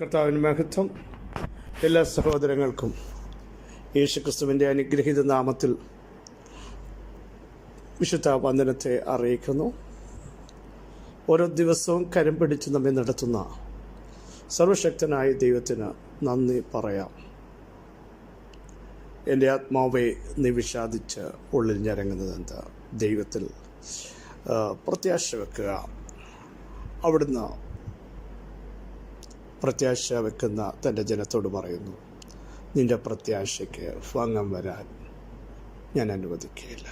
കർത്താവിന് മഹത്വം എല്ലാ സഹോദരങ്ങൾക്കും യേശുക്രിസ്തുവിന്റെ അനുഗ്രഹീത നാമത്തിൽ വിശുദ്ധ വന്ദനത്തെ അറിയിക്കുന്നു. ഓരോ ദിവസവും കരം പിടിച്ച് നമ്മെ നടത്തുന്ന സർവശക്തനായ ദൈവത്തിന് നന്ദി പറയാം. എന്റെ ആത്മാവെ നിവിഷാദിച്ച് ഉള്ളിൽ ഞരങ്ങുന്നത് എന്താ? ദൈവത്തിൽ പ്രത്യാശ വെക്കുക. അവിടുന്ന് പ്രത്യാശ വെക്കുന്ന തന്റെ ജനത്തോട് പറയുന്നു നിന്റെ പ്രത്യാശയ്ക്ക് ഭംഗം വരാൻ ഞാൻ അനുവദിക്കുകയില്ല.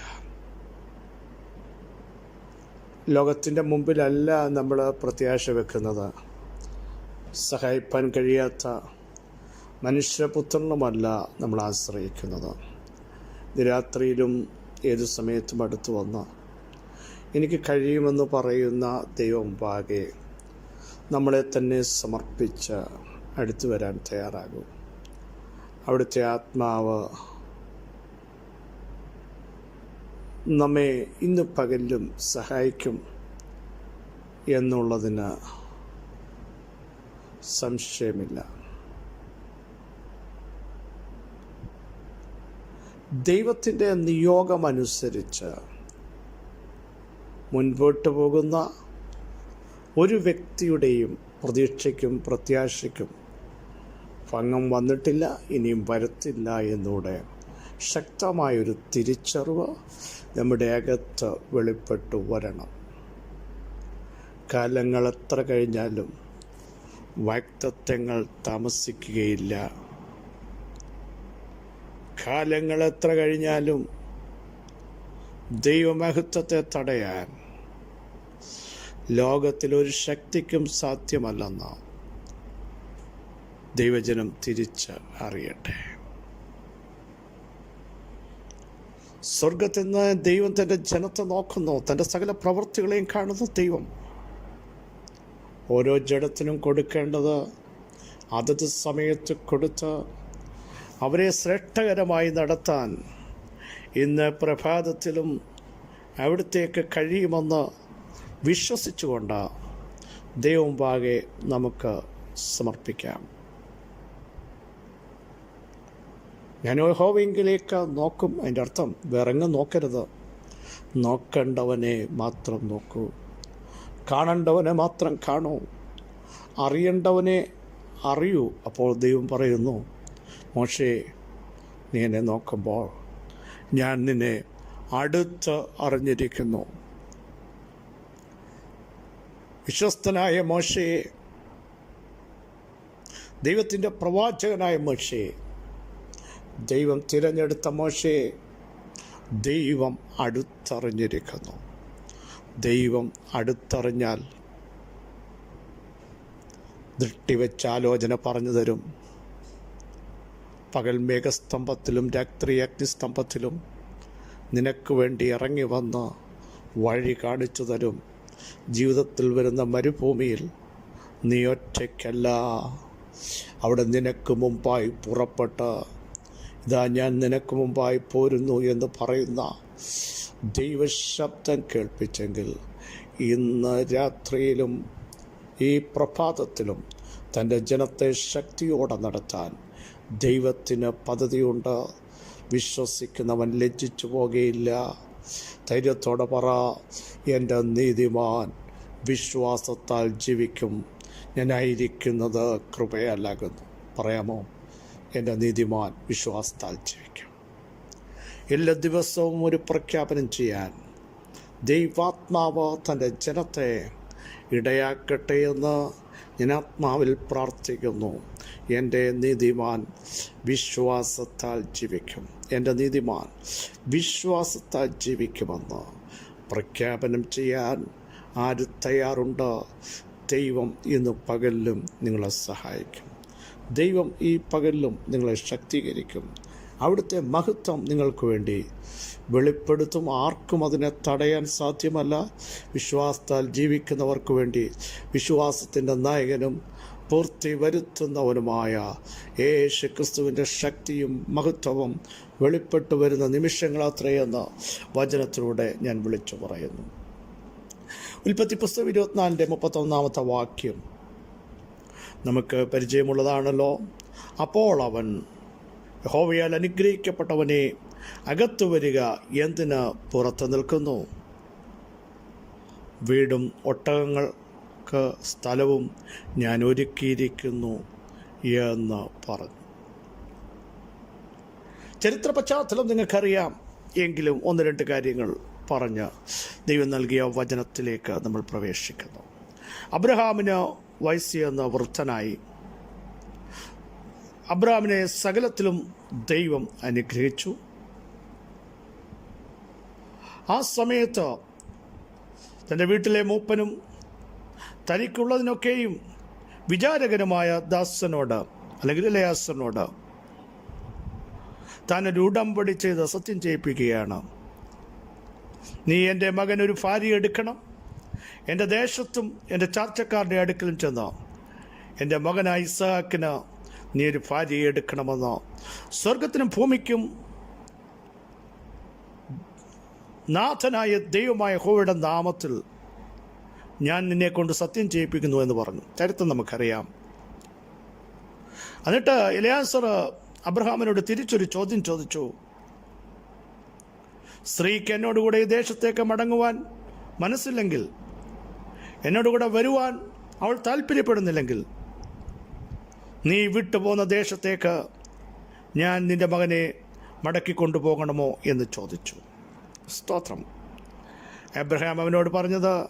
ലോകത്തിന്റെ മുമ്പിലല്ല നമ്മൾ പ്രത്യാശ വെക്കുന്നത്. സഹായിപ്പാൻ കഴിയാത്ത മനുഷ്യപുത്രനുമല്ല നമ്മൾ ആശ്രയിക്കുന്നത്. രാത്രിയിലും ഏതു സമയത്തും അടുത്തു വന്ന് എനിക്ക് കഴിയുമെന്ന് പറയുന്ന ദൈവം പാകെ നമ്മളെ തന്നെ സമർപ്പിച്ച് അടുത്തു വരാൻ തയ്യാറാകും. അവിടുത്തെ ആത്മാവ് നമ്മെ ഇന്ന് പകലിലും സഹായിക്കും എന്നുള്ളതിന് സംശയമില്ല. ദൈവത്തിന്റെ നിയോഗമനുസരിച്ച് മുൻപോട്ട് പോകുന്ന ഒരു വ്യക്തിയുടെയും പ്രതീക്ഷയ്ക്കും പ്രത്യാശയ്ക്കും ഭംഗം വന്നിട്ടില്ല ഇനിയും വരത്തില്ല എന്നൂടെ ശക്തമായൊരു തിരിച്ചറിവ് നമ്മുടെ അകത്ത് വെളിപ്പെട്ടു വരണം. കാലങ്ങൾ എത്ര കഴിഞ്ഞാലും വാക്തത്വങ്ങൾ താമസിക്കുകയില്ല. കാലങ്ങൾ എത്ര കഴിഞ്ഞാലും ദൈവമഹത്വത്തെ തടയാൻ ലോകത്തിലൊരു ശക്തിക്കും സാധ്യമല്ലെന്ന് ദൈവജനം തിരിച്ച് അറിയട്ടെ. സ്വർഗത്തിൽ നിന്ന് ദൈവം തന്റെ ജനത്തെ നോക്കുന്നു. തന്റെ സകല പ്രവൃത്തികളെയും കാണുന്നു ദൈവം. ഓരോ ജഡത്തിനും കൊടുക്കേണ്ടത് അതത് സമയത്ത് കൊടുത്ത് അവരെ ശ്രേഷ്ഠകരമായി നടത്താൻ ഇന്ന് പ്രഭാതത്തിലും അവിടത്തേക്ക് കഴിയുമെന്ന് വിശ്വസിച്ചുകൊണ്ട് ദൈവം പാകെ നമുക്ക് സമർപ്പിക്കാം. ഞാൻ ഹോവെങ്കിലേക്ക് നോക്കും അതിന്റെ അർത്ഥം വിറങ്ങ് നോക്കരുത്. നോക്കേണ്ടവനെ മാത്രം നോക്കൂ. കാണേണ്ടവനെ മാത്രം കാണൂ. അറിയേണ്ടവനെ അറിയൂ അപ്പോൾ ദൈവം പറയുന്നു മോശേ നീ എന്നെ നോക്കുമ്പോൾ ഞാൻ നിന്നെ അടുത്ത് അറിഞ്ഞിരിക്കുന്നു. വിശ്വസ്തനായ മോശയെ ദൈവത്തിന്റെ പ്രവാചകനായ മോശയെ ദൈവം തിരഞ്ഞെടുത്ത മോശയെ ദൈവം അടുത്തറിഞ്ഞിരിക്കുന്നു. ദൈവം അടുത്തറിഞ്ഞാൽ ദൃഷ്ടിവെച്ച ആലോചന പറഞ്ഞു തരും. പകൽ മേഘസ്തംഭത്തിലും രാത്രി അഗ്നിസ്തംഭത്തിലും നിനക്ക് വേണ്ടി ഇറങ്ങി വന്ന് വഴി കാണിച്ചു തരും. ജീവിതത്തിൽ വരുന്ന മരുഭൂമിയിൽ നീ ഒറ്റയ്ക്കല്ല. അവിടെ നിനക്ക് മുമ്പായി പുറപ്പെട്ട്. ഇതാ ഞാൻ നിനക്ക് മുമ്പായി പോരുന്നു എന്ന് പറയുന്ന ദൈവശബ്ദം കേൾപ്പിച്ചെങ്കിൽ ഇന്ന് രാത്രിയിലും ഈ പ്രഭാതത്തിലും തന്റെ ജനത്തെ ശക്തിയോടെ നടത്താൻ ദൈവത്തിന് പദ്ധതിയുണ്ട്. വിശ്വസിക്കുന്നവൻ ലജ്ജിച്ചു പോകുകയില്ല ധൈര്യത്തോടെ പറ. എന്റെ നീതിമാൻ വിശ്വാസത്താൽ ജീവിക്കും. ഞാനായിരിക്കുന്നത് കൃപയല്ലാകുന്നു. പറയാമോ? എന്റെ നീതിമാൻ വിശ്വാസത്താൽ ജീവിക്കും. എല്ലാ ദിവസവും ഒരു പ്രഖ്യാപനം ചെയ്യാൻ ദൈവാത്മാവ് തന്റെ ജനത്തെ ഇടയാക്കട്ടെ എന്ന് ഞാൻ ആത്മാവിൽ പ്രാർത്ഥിക്കുന്നു. എന്റെ നീതിമാൻ വിശ്വാസത്താൽ ജീവിക്കും. എന്റെ നീതിമാൻ വിശ്വാസത്താൽ ജീവിക്കുമെന്ന് പ്രഖ്യാപനം ചെയ്യാൻ ആര് തയ്യാറുണ്ട്? ദൈവം ഇന്ന് പകലിലും നിങ്ങളെ സഹായിക്കും. ദൈവം ഈ പകലിലും നിങ്ങളെ ശക്തീകരിക്കും. അവിടുത്തെ മഹത്വം നിങ്ങൾക്ക് വേണ്ടി. വെളിപ്പെടുത്തും. ആർക്കും അതിനെ തടയാൻ സാധ്യമല്ല. വിശ്വാസത്താൽ ജീവിക്കുന്നവർക്ക് വേണ്ടി വിശ്വാസത്തിന്റെ നായകനും പൂർത്തി വരുത്തുന്നവനുമായ യേശു ക്രിസ്തുവിന്റെ ശക്തിയും മഹത്വവും വെളിപ്പെട്ടു വരുന്ന നിമിഷങ്ങളത്രയെന്ന് വചനത്തിലൂടെ ഞാൻ വിളിച്ചു പറയുന്നു. ഉൽപ്പത്തി പുസ്തകം ഇരുപത്തിനാലിന്റെ മുപ്പത്തൊന്നാമത്തെ വാക്യം. നമുക്ക് പരിചയമുള്ളതാണല്ലോ. അപ്പോൾ അവൻ യഹോവയാൽ അനുഗ്രഹിക്കപ്പെട്ടവനെ അകത്തു വരിക എന്തിന് പുറത്തു നിൽക്കുന്നു? വീടും ഒട്ടകങ്ങൾക്ക് സ്ഥലവും ഞാൻ ഒരുക്കിയിരിക്കുന്നു എന്ന് പറഞ്ഞു. ചരിത്ര പശ്ചാത്തലം നിങ്ങൾക്കറിയാം. എങ്കിലും ഒന്ന് രണ്ട് കാര്യങ്ങൾ പറഞ്ഞ് ദൈവം നൽകിയ വചനത്തിലേക്ക് നമ്മൾ പ്രവേശിക്കുന്നു. അബ്രഹാമിന് വയസ്സ് എന്ന വൃദ്ധനായി അബ്രഹാമിനെ സകലത്തിലും ദൈവം അനുഗ്രഹിച്ചു. ആ സമയത്ത് തന്റെ വീട്ടിലെ മൂപ്പനും തനിക്കുള്ളതിനൊക്കെയും വിചാരകരമായ ദാസനോട് അല്ലെങ്കിൽ ലയാസനോട് താൻ ഒരു ഉടമ്പടി ചെയ്ത് സത്യം ചെയ്യിപ്പിക്കുകയാണ്. നീ എന്റെ മകൻ ഒരു ഭാര്യ എടുക്കണം. എന്റെ ദേശത്തും എന്റെ ചാർച്ചക്കാരുടെ അടുക്കലും ചെന്ന്. എന്റെ മകനായി ഇസഹാക്കിന് നീ ഒരു ഭാര്യയെ എടുക്കണമെന്ന്? സ്വർഗത്തിനും ഭൂമിക്കും നാഥനായ ദൈവമായ ഹോയുടെ നാമത്തിൽ ഞാൻ നിന്നെ കൊണ്ട് സത്യം ചെയ്യിപ്പിക്കുന്നു എന്ന് പറഞ്ഞു. ചരിത്രം നമുക്കറിയാം. എന്നിട്ട് ഇലയാസർ അബ്രഹാമിനോട് തിരിച്ചൊരു ചോദ്യം ചോദിച്ചു. സ്ത്രീക്ക് എന്നോടുകൂടെ ഈ ദേശത്തേക്ക് മടങ്ങുവാൻ മനസ്സില്ലെങ്കിൽ എന്നോടുകൂടെ വരുവാൻ അവൾ താല്പര്യപ്പെടുന്നില്ലെങ്കിൽ നീ വിട്ടുപോകുന്ന ദേശത്തേക്ക് ഞാൻ നിന്റെ മകനെ മടക്കി കൊണ്ടുപോകണമോ എന്ന് ചോദിച്ചു. സ്തോത്രം. എബ്രഹാം അവനോട് പറഞ്ഞത്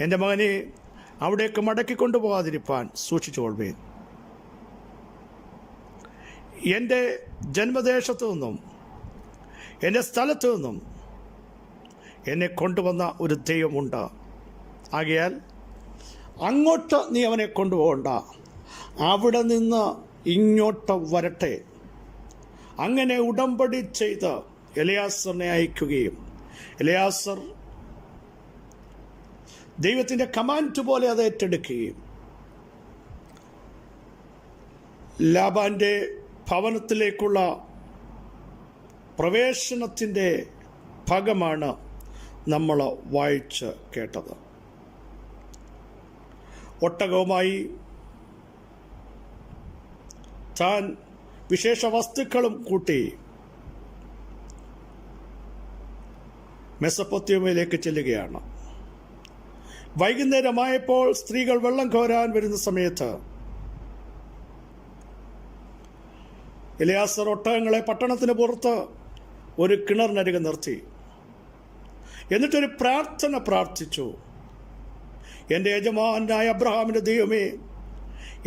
എന്റെ മകനെ അവിടേക്ക് മടക്കി കൊണ്ടുപോകാതിരിപ്പാൻ സൂക്ഷിച്ചുകൊള്ളുവേൻ എന്റെ ജന്മദേശത്തു നിന്നും എന്റെ സ്ഥലത്തു നിന്നും എന്നെ കൊണ്ടുവന്ന ഒരു ദൈവമുണ്ട്. ആകയാൽ അങ്ങോട്ട് നീ അവനെ കൊണ്ടുപോകണ്ട. അവിടെ നിന്ന് ഇങ്ങോട്ട് വരട്ടെ. അങ്ങനെ ഉടമ്പടി ചെയ്ത് എലയാസറിനെ അയക്കുകയും എലയാസർ ദൈവത്തിന്റെ കമാൻഡ് പോലെ അത് ഏറ്റെടുക്കുകയും ലാബാന്റെ ഭവനത്തിലേക്കുള്ള പ്രവേശനത്തിന്റെ ഭാഗമാണ് നമ്മൾ വായിച്ച് കേട്ടത്. ഒട്ടകവുമായി താൻ വിശേഷ വസ്തുക്കളും കൂട്ടി മെസ്സപ്പൊത്യമയിലേക്ക് ചെല്ലുകയാണ്. വൈകുന്നേരമായപ്പോൾ സ്ത്രീകൾ വെള്ളം കോരാൻ വരുന്ന സമയത്ത് ഇലയാസർ ഒട്ടകങ്ങളെ പട്ടണത്തിന് പുറത്ത് ഒരു കിണറിനരികെ നിർത്തി. എന്നിട്ടൊരു പ്രാർത്ഥന പ്രാർത്ഥിച്ചു. എന്റെ യജമാനായ അബ്രഹാമിന്റെ ദൈവമേ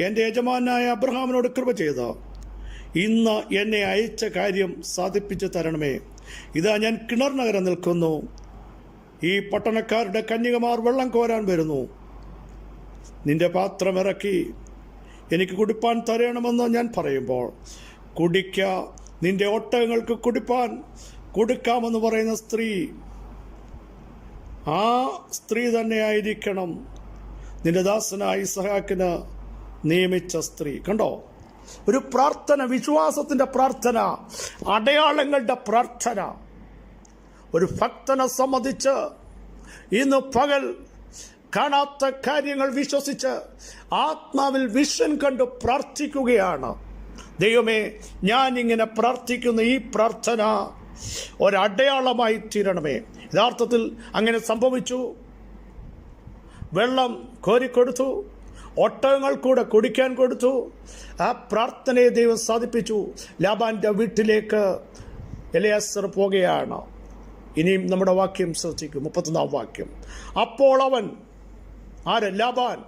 എന്റെ യജമാനായ അബ്രഹാമിനോട് കൃപ ചെയ്ത്. ഇന്ന് എന്നെ അയച്ച കാര്യം സാധിപ്പിച്ചു തരണമേ. ഇതാ ഞാൻ കിണർ നഗരം നിൽക്കുന്നു. ഈ പട്ടണക്കാരുടെ കന്യകമാർ വെള്ളം കോരാൻ വരുന്നു. നിന്റെ പാത്രം ഇറക്കി എനിക്ക് കുടിപ്പാൻ തരണമെന്ന് ഞാൻ പറയുമ്പോൾ കുടിക്ക നിന്റെ ഒട്ടകങ്ങൾക്ക് കുടിപ്പാൻ കൊടുക്കാമെന്ന് പറയുന്ന സ്ത്രീ. ആ സ്ത്രീ തന്നെയായിരിക്കണം നിന്റെ ദാസനായ ഇസഹാക്കിന് നിയമിച്ച സ്ത്രീ. കണ്ടോ? ഒരു പ്രാർത്ഥന വിശ്വാസത്തിന്റെ പ്രാർത്ഥന അടയാളങ്ങളുടെ പ്രാർത്ഥന. ഒരു ഭക്തനെ സംബന്ധിച്ച് ഇന്ന് പകൽ കാണാത്ത കാര്യങ്ങൾ വിശ്വസിച്ച് ആത്മാവിൽ വിഷൻ കണ്ട് പ്രാർത്ഥിക്കുകയാണ്. ദൈവമേ ഞാൻ ഇങ്ങനെ പ്രാർത്ഥിക്കുന്ന ഈ പ്രാർത്ഥന ഒരടയാളമായി തീരണമേ. യഥാർത്ഥത്തിൽ അങ്ങനെ സംഭവിച്ചു. വെള്ളം കോരിക്കൊടുത്തു. ഒട്ടകങ്ങൾ കൂടെ കുടിക്കാൻ കൊടുത്തു. ആ പ്രാർത്ഥനയെ ദൈവം സാധിപ്പിച്ചു. ലാബാന്റെ വീട്ടിലേക്ക് എലയാസർ പോകുകയാണ് ഇനിയും നമ്മുടെ വാക്യം ശ്രദ്ധിക്കും. മുപ്പത്തൊന്നാം വാക്യം. അപ്പോൾ അവൻ ആര്? ലാബാൻ.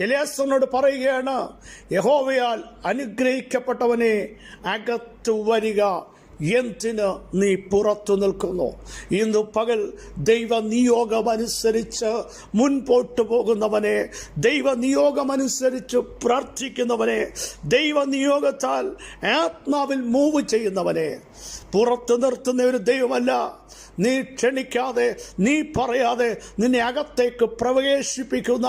എലയാസറിനോട് പറയുകയാണ് യഹോവയാൽ അനുഗ്രഹിക്കപ്പെട്ടവനെ അകത്തു വരിക. എന്തിന് നീ പുറത്തു നിൽക്കുന്നു? ഇന്ന് പകൽ ദൈവ നിയോഗമനുസരിച്ച് മുൻപോട്ട് പോകുന്നവനെ ദൈവ നിയോഗമനുസരിച്ച് പ്രാർത്ഥിക്കുന്നവനെ ദൈവ നിയോഗത്താൽ ആത്മാവിൽ മൂവ് ചെയ്യുന്നവനെ പുറത്തു നിർത്തുന്ന ഒരു ദൈവമല്ല. നീ ക്ഷണിക്കാതെ നീ പറയാതെ നിന്നെ അകത്തേക്ക് പ്രവേശിപ്പിക്കുന്ന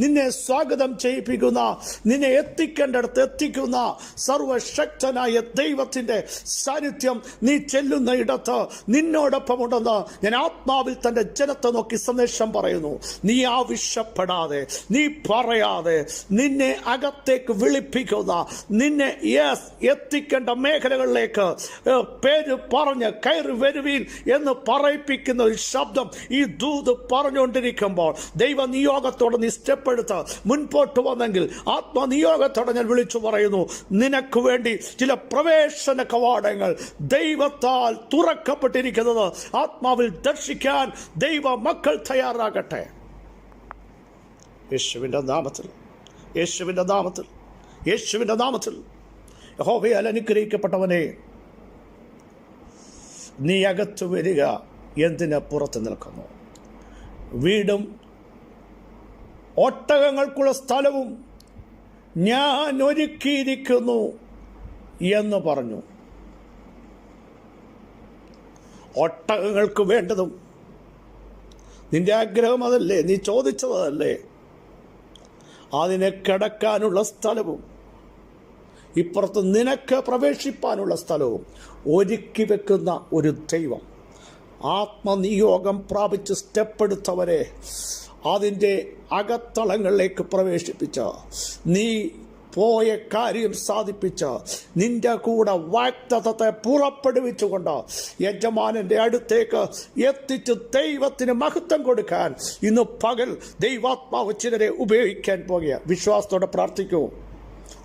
നിന്നെ സ്വാഗതം ചെയ്യിപ്പിക്കുന്ന നിന്നെ എത്തിക്കേണ്ടടുത്ത് എത്തിക്കുന്ന സർവശക്തനായ ദൈവത്തിന്റെ സാന്നിധ്യം നീ ചെല്ലുന്ന ഇടത്ത് നിന്നോടൊപ്പം ഉണ്ടെന്ന് ഞാൻ ആത്മാവിൽ തന്റെ ജനത്തെ നോക്കി സന്ദേശം പറയുന്നു. നീ ആവശ്യപ്പെടാതെ നീ പറയാതെ നിന്നെ അകത്തേക്ക് വിളിപ്പിക്കുന്ന നിന്നെ യെസ് എത്തിക്കേണ്ട മേഖലകളിലേക്ക് പേര് പറഞ്ഞ് കയറി വരുവീൻ എന്ന് പറയിപ്പിക്കുന്ന ഒരു ശബ്ദം ഈ ദൂത് പറഞ്ഞുകൊണ്ടിരിക്കുമ്പോൾ ദൈവ നിയോഗത്തോടെ നീ സ്റ്റെപ്പ് മുൻപോട്ട് വന്നെങ്കിൽ ആത്മനിയോഗത്തോടെ ഞാൻ വിളിച്ചു പറയുന്നു നിനക്ക് വേണ്ടി ചില പ്രവേശന കവാടങ്ങൾ ദൈവത്താൽ തുറക്കപ്പെട്ടിരിക്കുന്നത് ആത്മാവിൽ ദർശിക്കാൻ ദൈവ മക്കൾ തയ്യാറാകട്ടെ. യേശുവിന്റെ നാമത്തിൽ യേശുവിന്റെ നാമത്തിൽ യേശുവിന്റെ നാമത്തിൽ. യഹോവയാൽ അനുഗ്രഹിക്കപ്പെട്ടവനെ നീ അകത്തു വരിക എന്തിന് പുറത്ത് നിൽക്കുന്നു? വീടും ഒട്ടകങ്ങൾക്കുള്ള സ്ഥലവും ഞാൻ ഒരുക്കിയിരിക്കുന്നു എന്ന് പറഞ്ഞു. ഒട്ടകങ്ങൾക്ക് വേണ്ടതും നിന്റെ ആഗ്രഹം അതല്ലേ? നീ ചോദിച്ചതല്ലേ? അതിനെ കിടക്കാനുള്ള സ്ഥലവും ഇപ്പുറത്ത് നിനക്ക് പ്രവേശിപ്പാനുള്ള സ്ഥലവും ഒരുക്കി വെക്കുന്ന ഒരു ദൈവം. ആത്മനിയോഗം പ്രാപിച്ച് സ്റ്റെപ്പ് എടുത്തവരെ അതിന്റെ അകത്തളങ്ങളിലേക്ക് പ്രവേശിപ്പിച്ച നീ പോയ കാര്യം സാധിപ്പിച്ച നിന്റെ കൂടെ വാക്തത്വത്തെ പുറപ്പെടുവിച്ചുകൊണ്ട് യജമാനന്റെ അടുത്തേക്ക് എത്തിച്ച് ദൈവത്തിന് മഹത്വം കൊടുക്കാൻ ഇന്ന് പകൽ ദൈവാത്മാവ് ചിലരെ ഉപയോഗിക്കാൻ പോകുക. വിശ്വാസത്തോടെ പ്രാർത്ഥിക്കൂ.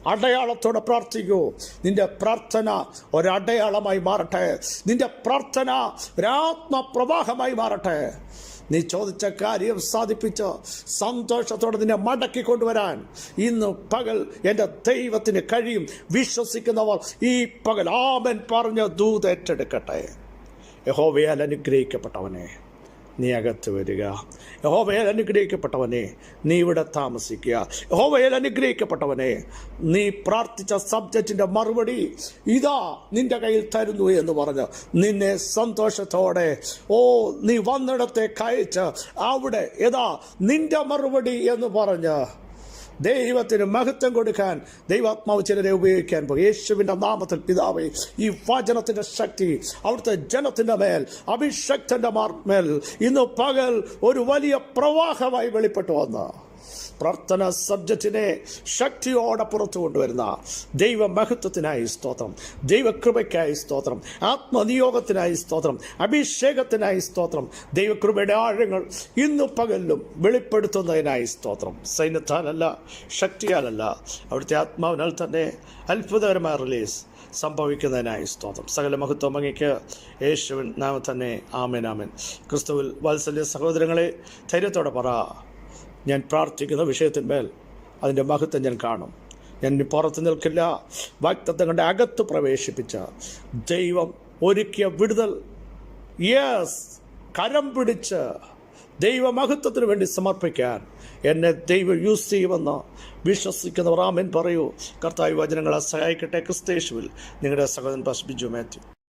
അടയാളത്തോടെ പ്രാർത്ഥിക്കൂ. നിന്റെ പ്രാർത്ഥന ഒരടയാളമായി മാറട്ടെ. നിന്റെ പ്രാർത്ഥന ഒരാത്മപ്രവാഹമായി മാറട്ടെ. നീ ചോദിച്ച കാര്യം സാധിപ്പിച്ച് സന്തോഷത്തോടെ നിന്നെ മടക്കി കൊണ്ടുവരാൻ ഇന്ന് പകൽ എന്റെ ദൈവത്തിന് കഴിയും. വിശ്വസിക്കുന്നവർ ഈ പകൽ ആമൻ പറഞ്ഞ ദൂത് ഏറ്റെടുക്കട്ടെ. യഹോവയാൽ അനുഗ്രഹിക്കപ്പെട്ടവനെ. നീ അകത്ത് വരിക. യഹോവയാൽ അനുഗ്രഹിക്കപ്പെട്ടവനെ നീ ഇവിടെ താമസിക്കുക. യഹോവയിൽ അനുഗ്രഹിക്കപ്പെട്ടവനെ നീ പ്രാർത്ഥിച്ച സബ്ജക്റ്റിന്റെ മറുപടി ഇതാ നിന്റെ കയ്യിൽ തരുന്നു എന്ന് പറഞ്ഞ്. നിന്നെ സന്തോഷത്തോടെ ഓ നീ വന്നിടത്തെ കയച്ച് അവിടെ ഇതാ നിന്റെ മറുപടി എന്ന് പറഞ്ഞ് ദൈവത്തിന് മഹത്വം കൊടുക്കാൻ ദൈവാത്മാവ് ചിലരെ ഉപയോഗിക്കാൻ പോകും. യേശുവിന്റെ നാമത്തിൽ പിതാവേ ഈ വചനത്തിന്റെ ശക്തി അവിടുത്തെ ജനത്തിന്റെ മേൽ അഭിഷക്തന്റെ മേൽ ഇന്ന് പകൽ ഒരു വലിയ പ്രവാഹമായി വെളിപ്പെട്ടു വന്ന. പ്രാർത്ഥന സബ്ജക്റ്റിനെ ശക്തിയോടെ പുറത്തു കൊണ്ടുവരുന്ന ദൈവ മഹത്വത്തിനായി സ്തോത്രം ദൈവകൃപയ്ക്കായി സ്തോത്രം ആത്മനിയോഗത്തിനായി സ്തോത്രം അഭിഷേകത്തിനായി സ്തോത്രം ദൈവകൃപയുടെ ആഴങ്ങൾ ഇന്നു പകലിലും വെളിപ്പെടുത്തുന്നതിനായി സ്തോത്രം. സൈന്യത്താലല്ല ശക്തിയാലല്ല അവിടുത്തെ ആത്മാവിനാൽ തന്നെ അത്ഭുതകരമായ റിലീസ് സംഭവിക്കുന്നതിനായി സ്തോത്രം. സകല മഹത്വം അങ്ങയ്ക്ക് യേശുവിൻ നാമ തന്നെ. ആമേൻ ആമേൻ. ക്രിസ്തുവിൽ വാത്സല്യ സഹോദരങ്ങളെ ധൈര്യത്തോടെ പറ. ഞാൻ പ്രാർത്ഥിക്കുന്ന വിഷയത്തിന്മേൽ അതിന്റെ മഹത്വം ഞാൻ കാണും. ഞാൻ പുറത്ത് നിൽക്കില്ല. വാക്തത്വങ്ങളുടെ അകത്ത് പ്രവേശിപ്പിച്ച ദൈവം ഒരുക്കിയ വിടുതൽ. യെസ് കരം പിടിച്ച് ദൈവമഹത്വത്തിന് വേണ്ടി സമർപ്പിക്കാൻ എന്നെ ദൈവം യൂസ് ചെയ്യുമെന്ന് വിശ്വസിക്കുന്നവർ ആമൻ പറയൂ. കർത്താവ് വചനങ്ങളെ സഹായിക്കട്ടെ. ക്രിസ്തേശുവിൽ നിങ്ങളുടെ സഹോദരൻ പാസ് മാത്യു.